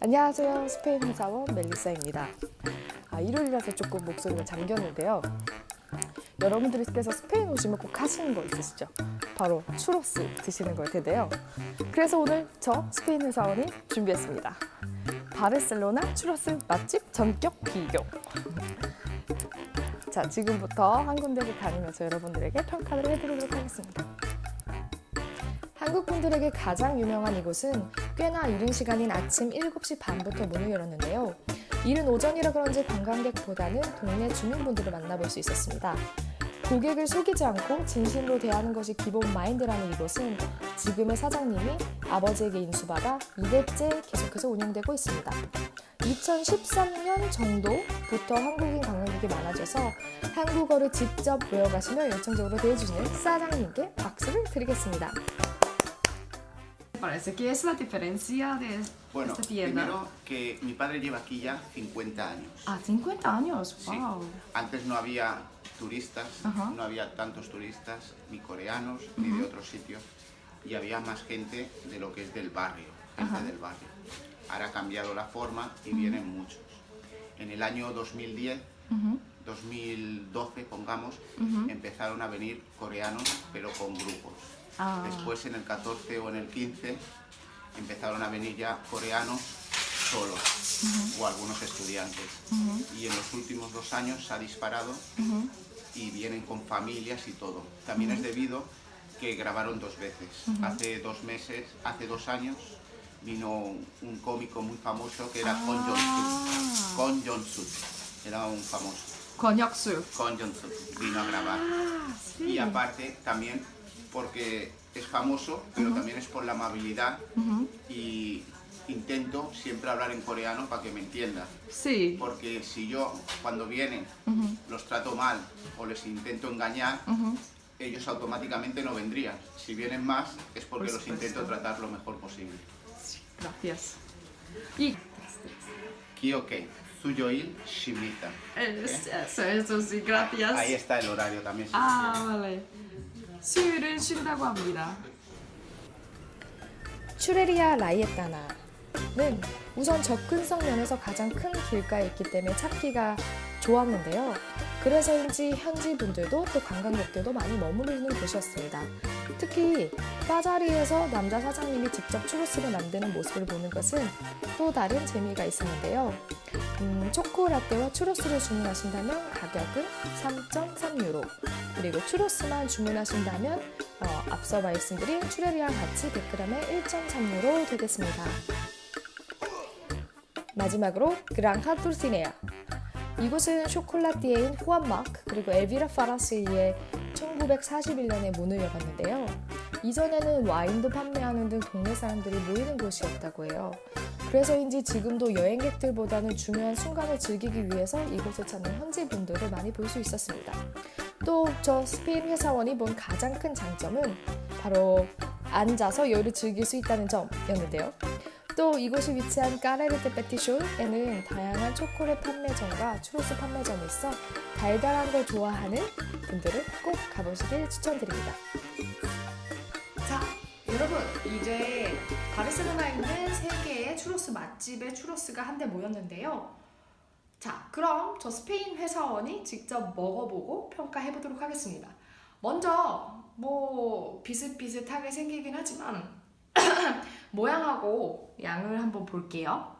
안녕하세요. 스페인 회사원 멜리사입니다. 아, 일요일이라서 조금 목소리가 잠겼는데요. 여러분들께서 스페인 오시면 꼭 하시는 거 있으시죠? 바로 추로스 드시는 걸 텐데요. 그래서 오늘 저 스페인 회사원이 준비했습니다. 바르셀로나 추로스 맛집 전격 비교. 자, 지금부터 한 군데를 다니면서 여러분들에게 평가를 해드리도록 하겠습니다. 한국 분들에게 가장 유명한 이곳은 꽤나 이른 시간인 아침 7시 반부터 문을 열었는데요. 이른 오전이라 그런지 관광객보다는 동네 주민분들을 만나볼 수 있었습니다. 고객을 속이지 않고 진심으로 대하는 것이 기본 마인드라는 이곳은 지금의 사장님이 아버지에게 인수받아 2대째 계속해서 운영되고 있습니다. 2013년 정도부터 한국인 관광객이 많아져서 한국어를 직접 외워가시며 열정적으로 대해주시는 사장님께 박수를 드리겠습니다. Parece que es la diferencia de Bueno, esta tienda. primero que mi padre lleva aquí ya 50 años. Ah, 50 años, Sí. wow. Antes no había turistas, no había tantos turistas, ni coreanos, ni de otros sitios, y había más gente de lo que es del barrio, gente del barrio. Ahora ha cambiado la forma y vienen muchos. En el año 2010, 2012, pongamos, empezaron a venir coreanos, pero con grupos. Después en el 14 o en el 15 empezaron a venir ya coreanos solos o algunos estudiantes. Y en los últimos dos años se ha disparado y vienen con familias y todo. También es debido que grabaron dos veces. Hace dos meses, hace dos años, vino un cómico muy famoso que era ah. Kon Jong-suk. Jong era un famoso. Kon Jong-suk. Kon Jong-suk vino a grabar. Y aparte también porque es famoso, pero también es por la amabilidad y intento siempre hablar en coreano para que me entiendan. Sí. Porque si yo cuando vienen los trato mal o les intento engañar, ellos automáticamente no vendrían. Si vienen más es porque Por los intento tratar lo mejor posible. Gracias. Y Kyoke, Suyoil, Shimita. es- eso, eso sí, gracias. Ahí está el horario también. quieren. vale. 수요일은 쉰다고 합니다. 추레리아 라이에타나는 우선 접근성 면에서 가장 큰 길가에 있기 때문에 찾기가 좋았는데요. 그래서인지 현지 분들도 또 관광객들도 많이 머무르는 곳이었습니다. 특히 바자리에서 남자 사장님이 직접 추로스를 만드는 모습을 보는 것은 또 다른 재미가 있었는데요. 음, 초코라떼와 추로스를 주문하신다면 가격은 3.3유로 그리고 추로스만 주문하신다면 어, 앞서 말씀드린 추레리랑 같이 100g에 1.3유로 되겠습니다. 마지막으로 그랑하 툴시네아 이곳은 쇼콜라띠에인 후안 마크 그리고 엘비라 파라스이의 1941년에 문을 열었는데요. 이전에는 와인도 판매하는 등 동네 사람들이 모이는 곳이었다고 해요. 그래서인지 지금도 여행객들보다는 중요한 순간을 즐기기 위해서 이곳을 찾는 현지 분들을 많이 볼 수 있었습니다. 또 저 스페인 회사원이 본 가장 큰 장점은 바로 앉아서 여유를 즐길 수 있다는 점이었는데요. 또 이곳이 위치한 까레르테 페티쇼에는 다양한 초콜릿 판매점과 추로스 판매점이 있어 달달한 걸 좋아하는 분들은 꼭 가보시길 추천드립니다. 자, 여러분 이제 바르셀로나에 있는 세 개의 추로스 맛집의 추로스가 한데 모였는데요. 자, 그럼 저 스페인 회사원이 직접 먹어보고 평가해 보도록 하겠습니다. 먼저 뭐 비슷비슷하게 생기긴 하지만 모양하고 양을 한번 볼게요.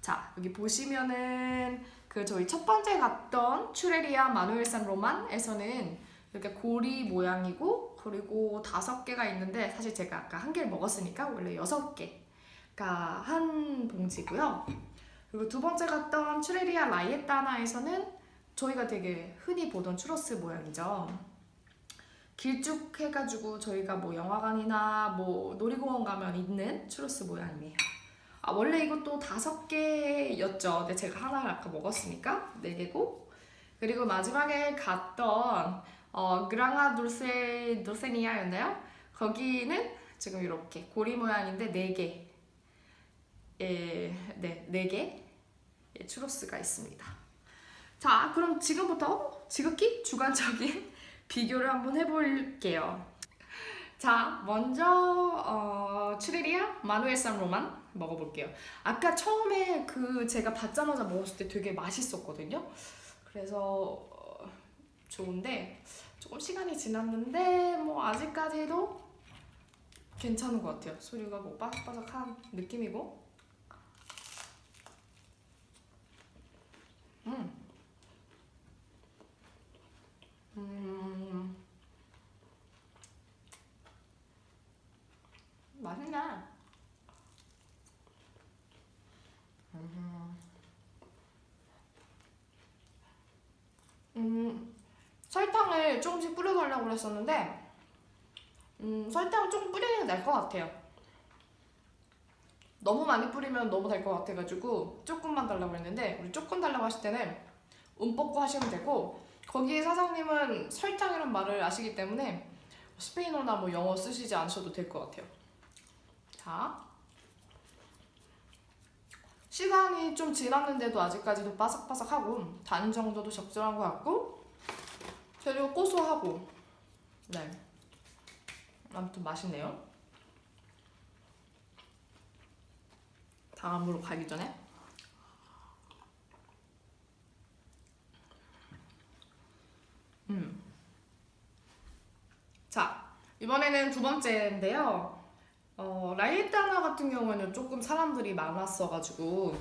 자, 여기 보시면은 그 저희 첫 번째 갔던 추레리아 마누엘 산 로만에서는 이렇게 고리 모양이고 그리고 다섯 개가 있는데 사실 제가 아까 한 개를 먹었으니까 원래 여섯 개가 한 봉지고요. 그리고 두 번째 갔던 추레리아 라이에타나에서는 저희가 되게 흔히 보던 추러스 모양이죠. 길쭉 해가지고 저희가 뭐 영화관이나 뭐 놀이공원 가면 있는 추러스 모양이에요. 아 원래 이것도 다섯 개였죠. 근데 제가 하나를 아까 먹었으니까 네 개고 그리고 마지막에 갔던 어, 그랑아 돌세 돌세니아였나요? 거기는 지금 이렇게 고리 모양인데 네 개. 예, 네, 네 개. 예, 추로스가 있습니다. 자, 그럼 지금부터 지극히 주관적인 비교를 한번 해볼게요. 자, 먼저 어, 추레리아 마누엘 산 로만 먹어볼게요. 아까 처음에 그 제가 받자마자 먹었을 때 되게 맛있었거든요. 그래서 어, 좋은데 조금 시간이 지났는데 뭐 아직까지도 괜찮은 것 같아요. 소리가 뭐 바삭바삭한 느낌이고. 음. 음. 맛있네. 음. 음. 설탕을 조금씩 뿌려달라고 그랬었는데, 음, 설탕을 조금 뿌리는 게 나을 것 같아요. 너무 많이 뿌리면 너무 달 것 같아가지고 조금만 달라고 했는데 우리 조금 달라고 하실 때는 운 뽑고 하시면 되고 거기 사장님은 설탕이란 말을 아시기 때문에 스페인어나 뭐 영어 쓰시지 않으셔도 될 것 같아요. 자, 시간이 좀 지났는데도 아직까지도 바삭바삭하고 단 정도도 적절한 것 같고 재료 고소하고 네 아무튼 맛있네요. 다음으로 가기 전에 음. 자 이번에는 두 번째인데요. 어, 라이타나 같은 경우에는 조금 사람들이 많았어가지고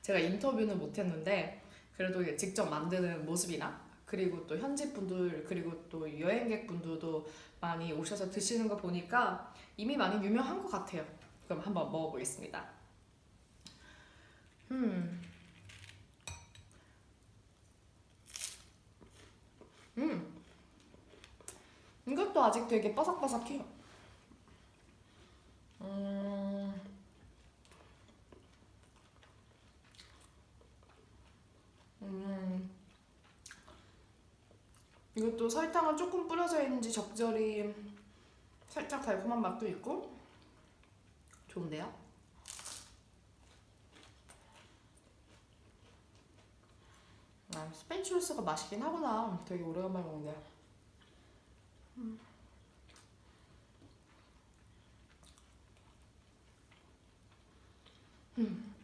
제가 인터뷰는 못했는데 그래도 직접 만드는 모습이나 그리고 또 현지 분들 그리고 또 여행객 분들도 많이 오셔서 드시는 거 보니까 이미 많이 유명한 것 같아요. 그럼 한번 먹어보겠습니다. 음. 음. 이것도 아직 되게 바삭바삭해요. 음. 음. 이것도 설탕을 조금 뿌려져 있는지 적절히 살짝 달콤한 맛도 있고 좋은데요? 아, 스페인 추로스가 맛있긴 하구나. 되게 오래간만에 먹는데. 자,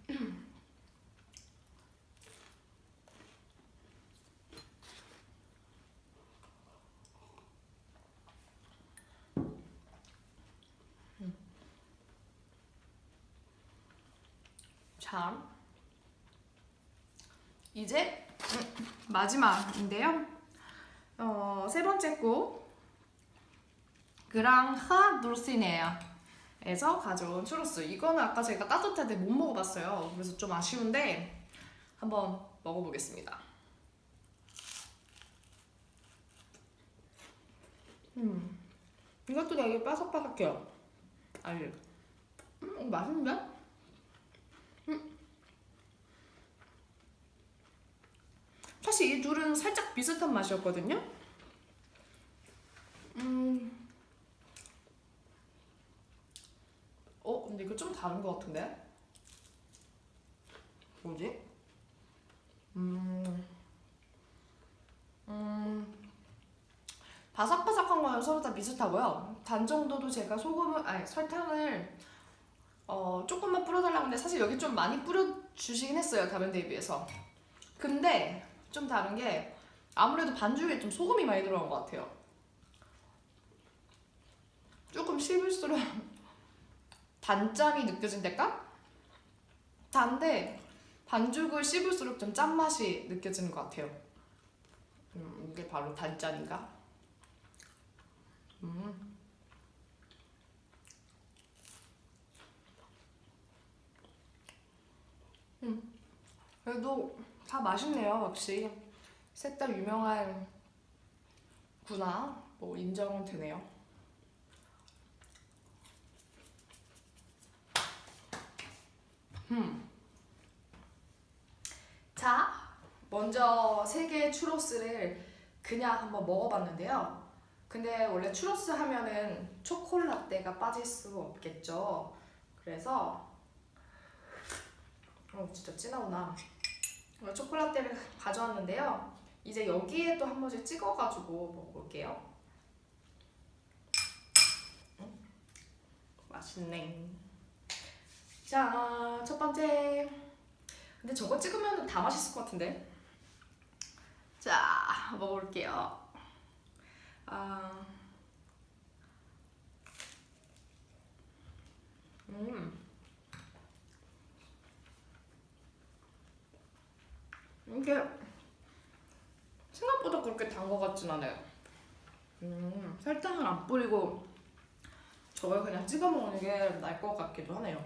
이제 음, 마지막인데요. 어, 세 번째 곡 그랑하 돌시네아에서 가져온 추로스. 이거는 아까 제가 따뜻할 때 못 먹어봤어요. 그래서 좀 아쉬운데 한번 먹어보겠습니다. 음, 이것도 되게 바삭바삭해요. 아니, 음, 맛있는데? 둘은 살짝 비슷한 맛이었거든요. 음. 어, 근데 이거 좀 다른 것 같은데? 뭐지? 음. 음. 바삭바삭한 거는 서로 다 비슷하고요. 단 정도도 제가 소금을, 아니, 설탕을 어, 조금만 뿌려달라고 했는데 사실 여기 좀 많이 뿌려주시긴 했어요. 다른 데에 비해서. 근데 좀 다른 게 아무래도 반죽에 좀 소금이 많이 들어간 것 같아요. 조금 씹을수록 단짠이 느껴진달까? 단데 반죽을 씹을수록 좀 짠맛이 느껴지는 것 같아요. 음, 이게 바로 단짠인가? 음. 음. 그래도 다 맛있네요, 역시. 셋 다 유명한 구나. 뭐 인정은 되네요. 음. 자, 먼저 세 개의 추로스를 그냥 한번 먹어봤는데요. 근데 원래 추로스 하면은 초콜라떼가 빠질 수 없겠죠. 그래서 어 진짜 진하구나. 초콜라떼를 가져왔는데요. 이제 여기에 또 한 번씩 찍어가지고 먹어볼게요. 음, 맛있네. 자, 첫 번째. 근데 저거 찍으면 다 맛있을 것 같은데. 자, 먹어볼게요. 아, 음. 이게 생각보다 그렇게 단 것 같진 않아요. 음, 설탕을 안 뿌리고 저걸 그냥 찍어 먹는 게 나을 것 같기도 하네요.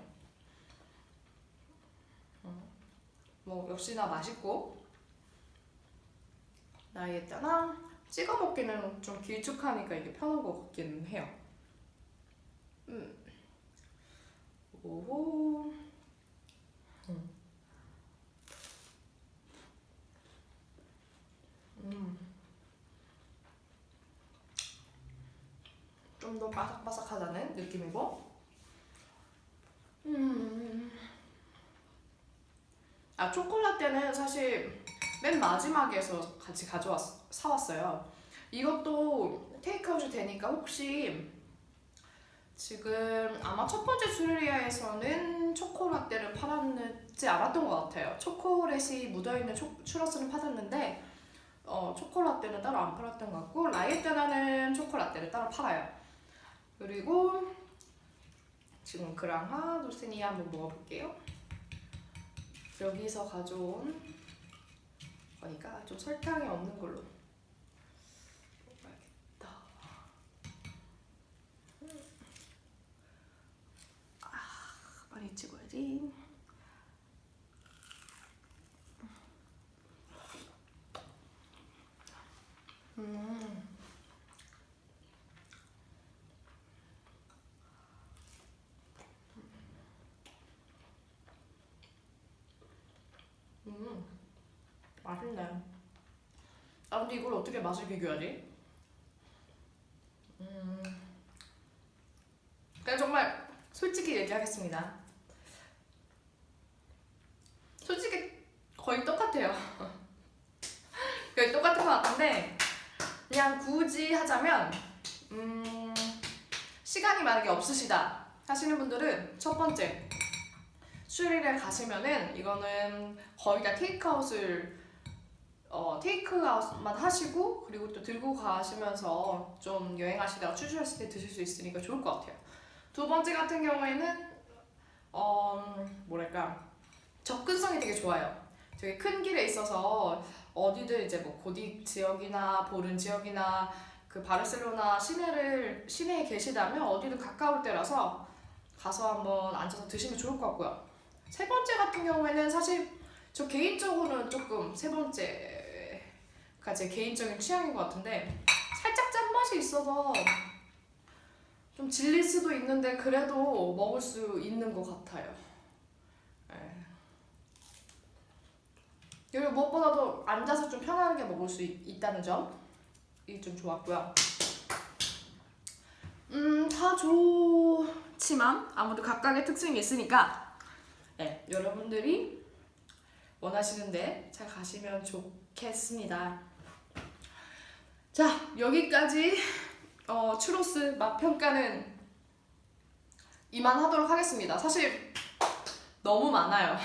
음, 뭐 역시나 맛있고 나에게 따나 찍어 먹기는 좀 길쭉하니까 이게 편한 것 같기는 해요. 음. 오호. 음. 좀 더 바삭바삭하다는 느낌이고. 음. 아 초콜라떼는 사실 맨 마지막에서 같이 가져왔 사왔어요. 이것도 테이크아웃이 되니까 혹시 지금 아마 첫 번째 수리리아에서는 초코라떼를 팔았지 않았던 것 같아요. 초콜릿이 묻어있는 초, 추러스는 팔았는데 어, 초코라떼는 따로 안 팔았던 것 같고 라이에테나는 초코라떼를 따로 팔아요. 그리고 지금 그랑하 노스니 한번 먹어볼게요. 여기서 가져온 거니까 좀 설탕이 없는 걸로 먹어야겠다. 아, 많이 찍어야지. 음. 음. 맛있네. 아 근데 이걸 어떻게 맛을 비교하지? 음. 그냥 정말 솔직히 얘기하겠습니다. 솔직히 거의 똑같아요. 거의 똑같은 것 같은데 그냥 굳이 하자면 음, 시간이 만약에 없으시다 하시는 분들은 첫 번째 슈리를 가시면은 이거는 거의 다 테이크아웃을 어, 테이크아웃만 하시고 그리고 또 들고 가시면서 좀 여행하시다가 출출했을 때 드실 수 있으니까 좋을 것 같아요. 두 번째 같은 경우에는 어, 뭐랄까 접근성이 되게 좋아요. 되게 큰 길에 있어서 어디든 이제 뭐 고딕 지역이나 보른 지역이나 그 바르셀로나 시내를 시내에 계시다면 어디든 가까울 때라서 가서 한번 앉아서 드시면 좋을 것 같고요. 세 번째 같은 경우에는 사실 저 개인적으로는 조금 세 번째가 제 개인적인 취향인 것 같은데 살짝 짠맛이 있어서 좀 질릴 수도 있는데 그래도 먹을 수 있는 것 같아요. 예. 그리고 무엇보다도 앉아서 좀 편안하게 먹을 수 있, 있다는 점이 좀 좋았고요. 음, 다 좋지만 아무래도 각각의 특징이 있으니까 네, 여러분들이 원하시는데 잘 가시면 좋겠습니다. 자, 여기까지 어, 추로스 맛 평가는 이만하도록 하겠습니다. 사실 너무 많아요.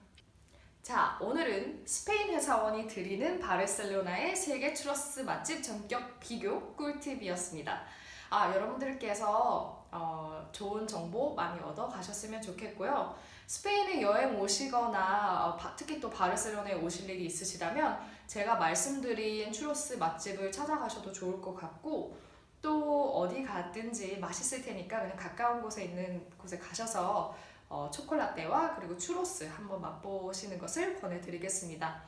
자, 오늘은 스페인 회사원이 드리는 바르셀로나의 세계 추러스 맛집 전격 비교 꿀팁이었습니다. 아, 여러분들께서 어, 좋은 정보 많이 얻어 가셨으면 좋겠고요. 스페인에 여행 오시거나 어, 바- 특히 또 바르셀로나에 오실 일이 있으시다면 제가 말씀드린 추로스 맛집을 찾아가셔도 좋을 것 같고 또 어디 가든지 맛있을 테니까 그냥 가까운 곳에 있는 곳에 가셔서 어, 초콜라떼와 그리고 추로스 한번 맛보시는 것을 권해드리겠습니다.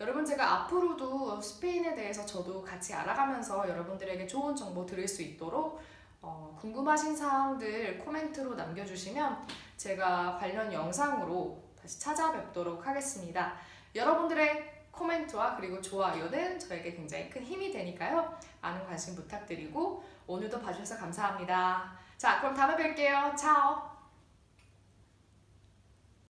여러분 제가 앞으로도 스페인에 대해서 저도 같이 알아가면서 여러분들에게 좋은 정보 드릴 수 있도록 어, 궁금하신 사항들 코멘트로 남겨주시면 제가 관련 영상으로 다시 찾아뵙도록 하겠습니다. 여러분들의 코멘트와 그리고 좋아요는 저에게 굉장히 큰 힘이 되니까요. 많은 관심 부탁드리고 오늘도 봐주셔서 감사합니다. 자, 그럼 다음에 뵐게요. 차오!